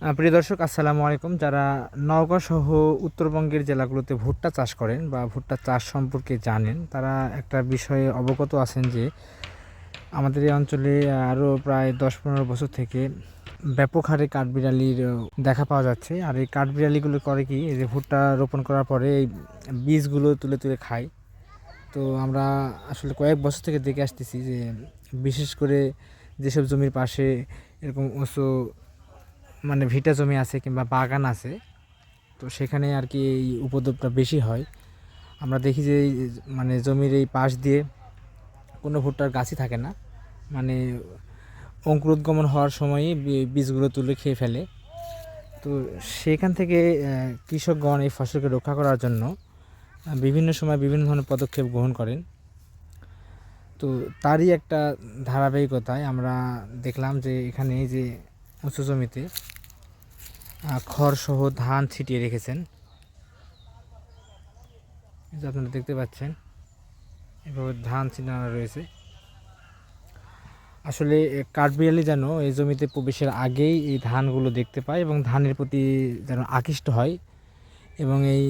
প্রিয় দর্শক, আসসালামু আলাইকুম। যারা নওগাঁ সহ উত্তরবঙ্গের জেলাগুলোতে ভুট্টা চাষ করেন বা ভুট্টা চাষ সম্পর্কে জানেন, তারা একটা বিষয়ে অবগত আছেন যে আমাদের এই অঞ্চলে আরও প্রায় দশ পনেরো বছর থেকে ব্যাপক হারে কাঠবিড়ালির দেখা পাওয়া যাচ্ছে। আর এই কাঠবিড়ালিগুলো করে কি, এই যে ভুট্টা রোপণ করার পরে এই বীজগুলো তুলে তুলে খায়। তো আমরা আসলে কয়েক বছর থেকে দেখে আসতেছি যে বিশেষ করে যেসব জমির পাশে এরকম উঁচু মানে ভিটা জমি আছে কিংবা বাগান আছে, তো সেখানে আর কি এই উপদ্রবটা বেশি হয়। আমরা দেখি যে মানে জমির এই পাশ দিয়ে কোনো ভুট্টার গাছই থাকে না। মানে অঙ্কুরোদ্গমন হওয়ার সময়ই বীজগুলো তুলে খেয়ে ফেলে। তো সেখান থেকে কৃষকগণ এই ফসলকে রক্ষা করার জন্য বিভিন্ন সময় বিভিন্ন ধরনের পদক্ষেপ গ্রহণ করেন। তো তারই একটা ধারাবাহিকতায় আমরা দেখলাম যে এখানে যে উঁচু জমিতে খড়সহ ধান ছিটিয়ে রেখেছেন। আপনারা দেখতে পাচ্ছেন, এভাবে ধান ছিটানো রয়েছে। আসলে কাঠবিড়ালি যেন এই জমিতে প্রবেশের আগেই এই ধানগুলো দেখতে পায় এবং ধানের প্রতি যেন আকৃষ্ট হয় এবং এই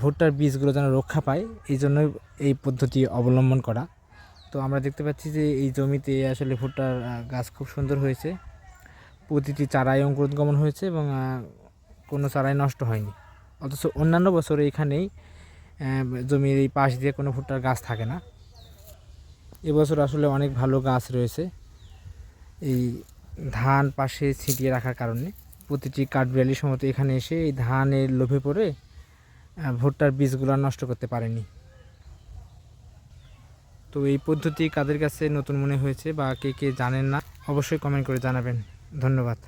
ভুট্টার বীজগুলো যেন রক্ষা পায়, এই জন্য এই পদ্ধতি অবলম্বন করা। তো আমরা দেখতে পাচ্ছি যে এই জমিতে আসলে ভুট্টার গাছ খুব সুন্দর হয়েছে। প্রতিটি চারায় অঙ্কুরোদ্গমন হয়েছে এবং কোনো চারাই নষ্ট হয়নি। অথচ অন্যান্য বছরে এখানেই জমির এই পাশ দিয়ে কোনো ভুট্টার গাছ থাকে না। এবছর আসলে অনেক ভালো গাছ রয়েছে। এই ধান পাশে ছিটিয়ে রাখার কারণে প্রতিটি কাঠবিড়ালির সময় এখানে এসে এই ধানের লোভে পড়ে ভুট্টার বীজগুলো নষ্ট করতে পারেনি। তো এই পদ্ধতি কাদের কাছে নতুন মনে হয়েছে বা কে কে জানেন না, অবশ্যই কমেন্ট করে জানাবেন। ধন্যবাদ।